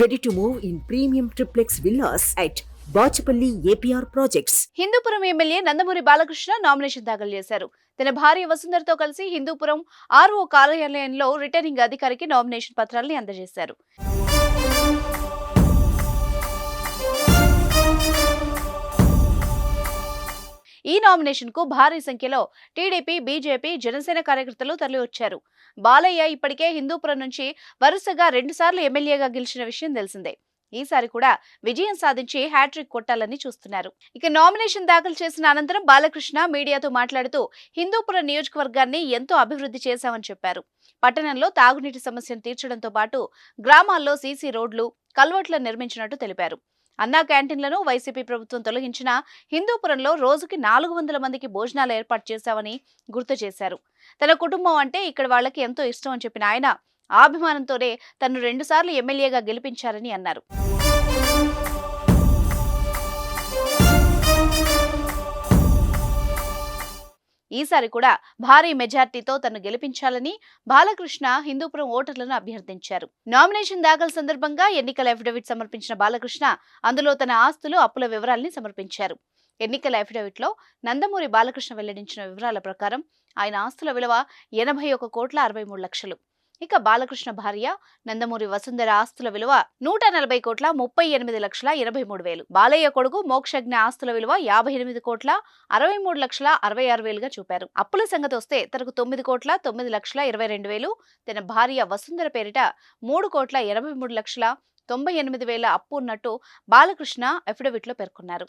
Ready to move in premium triplex villas at Bachupally APR projects Hindupuram MLA Nandamuri Balakrishna nomination దాఖలు చేశారు. తన భార్య వసుంధరతో కలిసి హిందూపురం ఆర్ఓ కార్యాలయంలో రిటర్నింగ్ అధికారికి నామినేషన్ పత్రాల్ని అందజేశారు. నామినేషన్కు భారీ సంఖ్యలో టీడీపీ బీజేపీ జనసేన కార్యకర్తలు తరలివచ్చారు. బాలయ్య ఇప్పటికే హిందూపురం నుంచి వరుసగా రెండుసార్లు ఎమ్మెల్యేగా గెలిచిన విషయం తెలిసిందే. ఈసారి కూడా విజయం సాధించి హ్యాట్రిక్ కొట్టాలని చూస్తున్నారు. ఇక నామినేషన్ దాఖలు చేసిన అనంతరం బాలకృష్ణ మీడియాతో మాట్లాడుతూ హిందూపురం నియోజకవర్గాన్ని ఎంతో అభివృద్ధి చేశామని చెప్పారు. పట్టణంలో తాగునీటి సమస్యను తీర్చడంతో పాటు గ్రామాల్లో సీసీ రోడ్లు కల్వర్ట్లను నిర్మించినట్టు తెలిపారు. అన్నా క్యాంటీన్లను వైసీపీ ప్రభుత్వం తొలగించిన హిందూపురంలో రోజుకి నాలుగు వందల మందికి భోజనాలు ఏర్పాటు చేశామని గుర్తు చేశారు. తన కుటుంబం అంటే ఇక్కడ వాళ్ళకి ఎంతో ఇష్టం అని చెప్పిన ఆయన ఆభిమానంతోనే తను రెండుసార్లు ఎమ్మెల్యేగా గెలిపించారని అన్నారు. ఈసారి కూడా భారీ మెజార్టీతో తను గెలిపించాలని బాలకృష్ణ హిందూపురం ఓటర్లను అభ్యర్థించారు. నామినేషన్ దాఖలు సందర్భంగా ఎన్నికల అఫిడవిట్ సమర్పించిన బాలకృష్ణ అందులో తన ఆస్తులు అప్పుల వివరాల్ని సమర్పించారు. ఎన్నికల అఫిడవిట్లో నందమూరి బాలకృష్ణ వెల్లడించిన వివరాల ప్రకారం ఆయన ఆస్తుల విలువ ఎనభై ఒక కోట్ల అరవై మూడు లక్షలు. ఇక బాలకృష్ణ భార్య నందమూరి వసుంధర ఆస్తుల విలువ నూట నలభై కోట్ల ముప్పై ఎనిమిది లక్షల ఇరవై మూడు వేలు. బాలయ్య కొడుకు మోక్షజ్ఞ ఆస్తుల విలువ యాభై ఎనిమిది కోట్ల అరవై మూడు లక్షల అరవై ఆరు వేలుగా చూపారు. అప్పుల సంగతి వస్తే తనకు తొమ్మిది కోట్ల తొమ్మిది లక్షల ఇరవై రెండు వేలు. తన భార్య వసుంధర పేరిట మూడు కోట్ల ఎనభై మూడు లక్షల తొంభై ఎనిమిది వేల అప్పు ఉన్నట్టు బాలకృష్ణ అఫిడవిట్లో పేర్కొన్నారు.